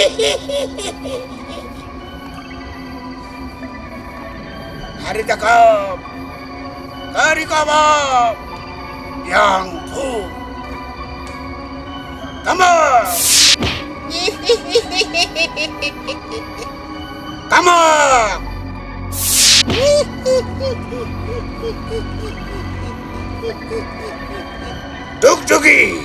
Hari takap. Kari kabab. Yang pu. Tamam. Tamam. Duk-duki.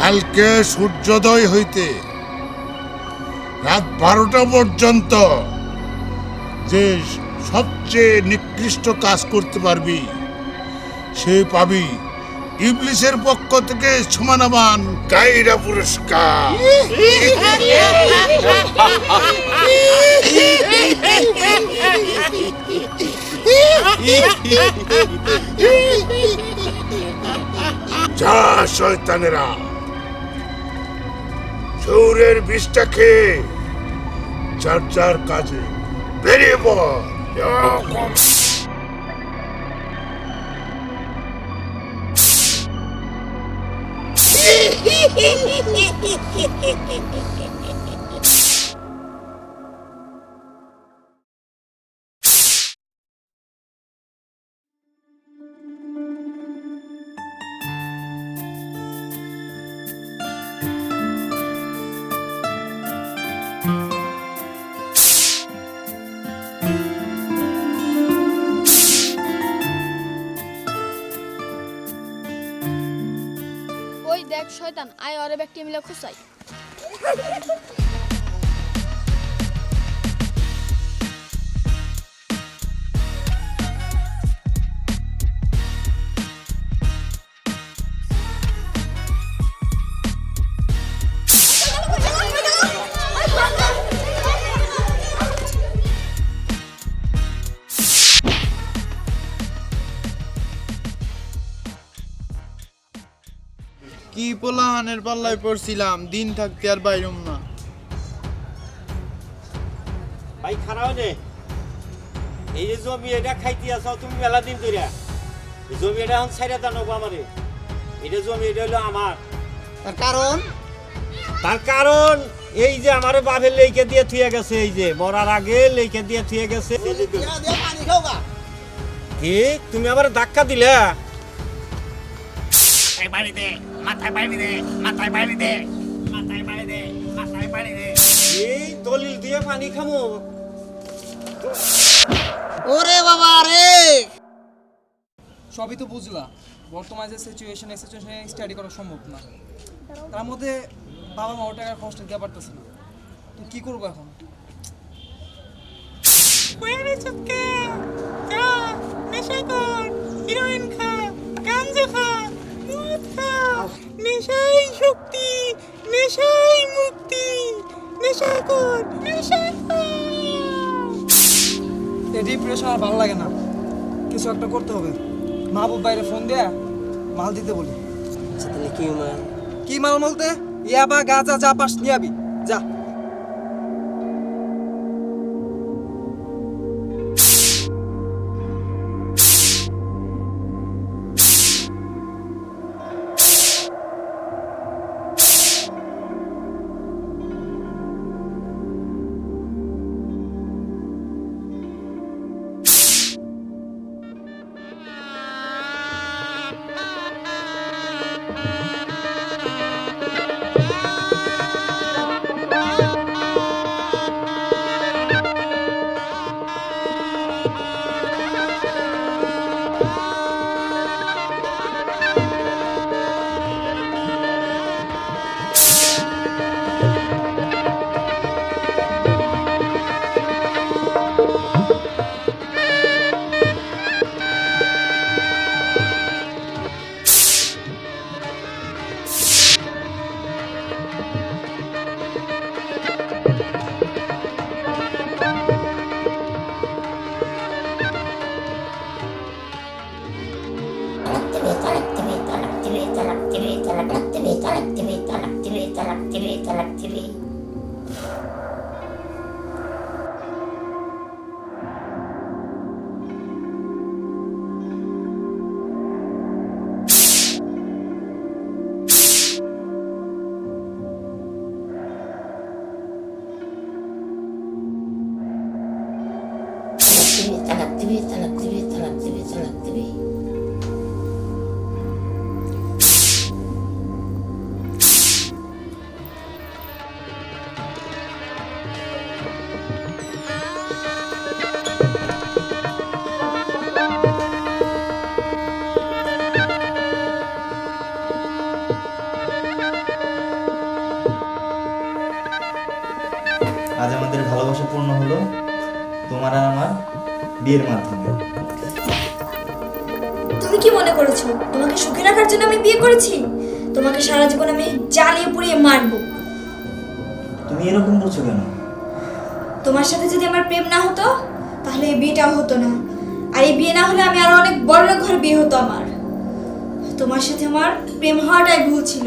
কালকে সূর্যোদয় হইতে রাত বারোটা পর্যন্ত যে সবচেয়ে নিকৃষ্ট কাজ করতে পারবি সে পাবি ইবলিশের পক্ষ থেকে সমানমান কাইরা পুরস্কার। যা শয়তানেরা শৌরের বিষটা খেয়ে যার যার কাজে বেরিয়ে পড়। ヒヒヒヒヒヒヒヒ শয়তান আয় অরে ব্যক্তি মিলে খুসাই পোলাহানের পাল্লায় পড়ছিলাম দিন থাকতে আর বাইরম না। ভাই খারাপ নে এই যে জমি এটা খাইতে আসাও তুমি মেলা দিন ধরে এই জমি এটা এখন ছাইরা দানো আমারে। এটা জমি এটা হলো আমার। তার কারণ? তার কারণ এই যে আমারে বাপের লেখে দিয়ে থুয়ে গেছে এই যে মরার আগে লেখে দিয়ে থুয়ে গেছে। এরা দিয়ে পানি খাও গা কি তুমি আমার ধাক্কা দিলে এই দলিল দিয়ে পানি খামো। ওরে বাবা রে। সবই তো বুঝলা। বর্তমানে যে সিচুয়েশন এই সিচুয়েশনে স্টাডি করা সম্ভব না। তার মধ্যে বাবা মা ও টাকার খরচটা দিতে পারতেছে না। তো কি করব এখন? নেশাই শক্তি নেশাই মুক্তি নেশা কর নেশা এই ডিপ্রেশন আর ভালো লাগে না। কিছু একটা করতে হবে। মাহবুব বাইরে ফোন দেয়া মাল দিতে বলি। তাহলে কি মাল? কি মাল বলতে? ইয়াবা গাজা যা পাস নিয়াবি। যা। বিয়ের মাধ্যমে। তুমি কি মনে করেছ? তোমাকে সুখে রাখার জন্য আমি বিয়ে করেছি? তোমাকে সারা জীবন আমি জ্বালিয়ে পুড়িয়ে মারবো। তুমি এরকম বলছো কেন? তোমার সাথে যদি আমার প্রেম না হতো তাহলে এই বিয়েটাও হতো না। আর এই বিয়ে না হলে আমি আরও অনেক বড় লোক ঘরে বিয়ে হতো আমার। তোমার সাথে আমার প্রেম হওয়াটাই ভুল ছিল।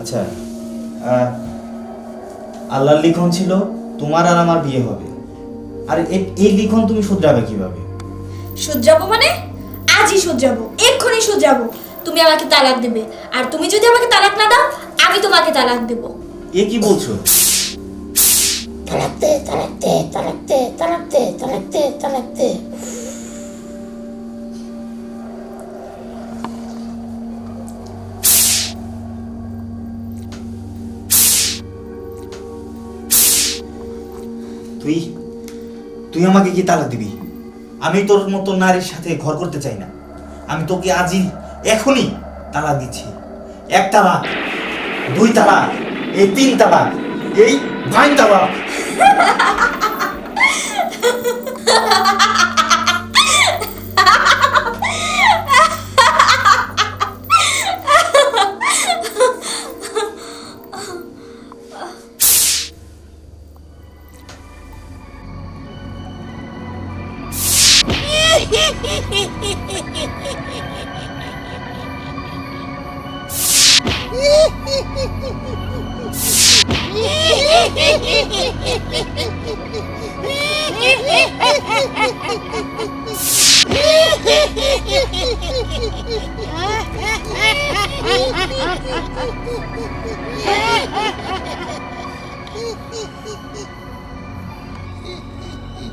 আচ্ছা আল্লাহর লিখন ছিল তোমার আর আমার বিয়ে হবে। আর এই লিখন তুমি শুধরাবে কীভাবে? শুধরাবো মানে? আজই শুধরাবো এক্ষুনি শুধরাবো। তুমি আমাকে তালাক দেবে আর তুমি যদি আমাকে তালাক না দাও আমি তোমাকে তালাক দেব। এ কি বলছো? তালাক দে তালাক দে তালাক দে তালাক দে তালাক দে তালাক দে। তুই আমাকে কি তালা দিবি? আমি তোর মতো নারীর সাথে ঘর করতে চাই না। আমি তোকে আজই এখনই তালা দিচ্ছি। এক তালা দুই তালা এই তিন তালা এই ভাই তালাক।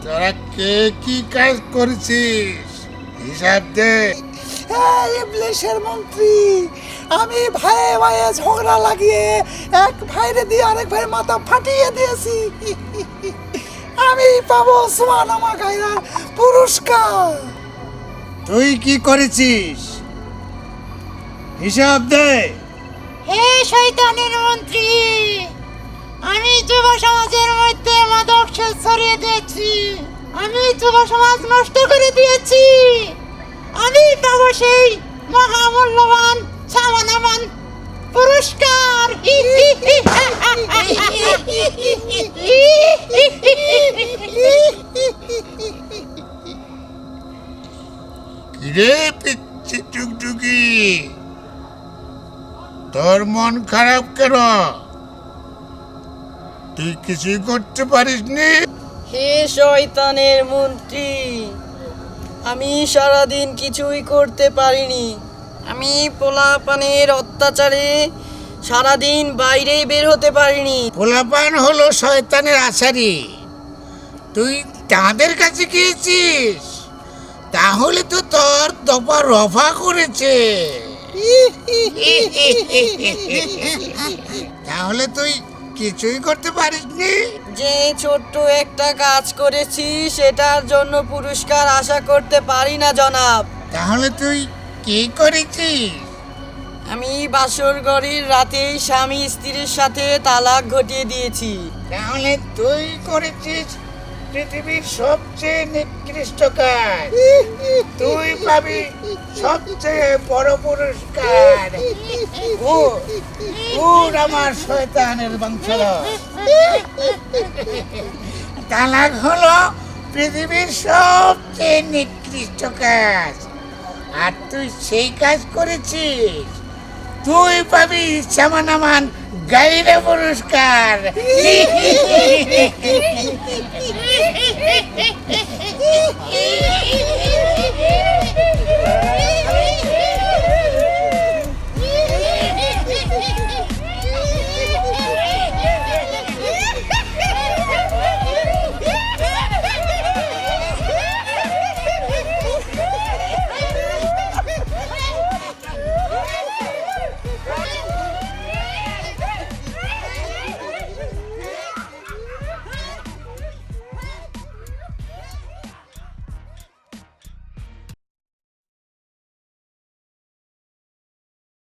তোরা কে কি কাজ করেছিস? হিসাব দে ইবলিশের মন্ত্রী আমি ভাইয়ে ভাইয়ে ঝগড়া লাগিয়ে এক ভাইরে দিয়ে আরেক ভাইয়ের মাথা ফাটিয়ে দিয়েছি। আমি পাবো সোয়ানামা গাইরার পুরস্কার। তুই কি করেছিস? হিসাব দে। হে শয়তানের মন্ত্রী আমি যুব সমাজের মধ্যে মাদক ছড়িয়ে দিয়েছি। আমি যুব সমাজ নষ্ট করে দিয়েছি। আমি পাবো সেই মহামূল্যবান সামানামান পুরস্কার। রে পিচ্ছি টুকটুকি? তোর মন খারাপ কেন? তুই কিছুই করতে পারিস নি হে শয়তানের মন্ত্রী আমি সারাদিন কিছুই করতে পারিনি। আমি পোলাপানের অত্যাচারে সারাদিন বাইরেই বের হতে পারিনি। পোলাপান হলো শয়তানের আশারি তুই তাদের কাছে গিয়েছিস? তাহলে তো তোর দফা রফা করেছে। তাহলে তুই কিছুই করতে পারিসনি যে ছোট্ট একটা কাজ করেছি সেটার জন্য পুরস্কার আশা করতে পারি না জনাব। তাহলে তুই কি করেছিস? আমি বাসর ঘরের রাতেই স্বামী স্ত্রীর সাথে তালাক ঘটিয়ে দিয়েছি। তাহলে তুই করেছিস পৃথিবীর সবচেয়ে নিকৃষ্ট কাজ। তুই পাবি সবচেয়ে বড় পুরস্কার। উঠ আমার শয়তানের বংশধর। তালাক হলো পৃথিবীর সবচেয়ে নিকৃষ্ট কাজ। আর তুই সেই কাজ করেছিস। তুই পাবি সামানামান গাইরে পুরস্কার হি হি হি হি হি।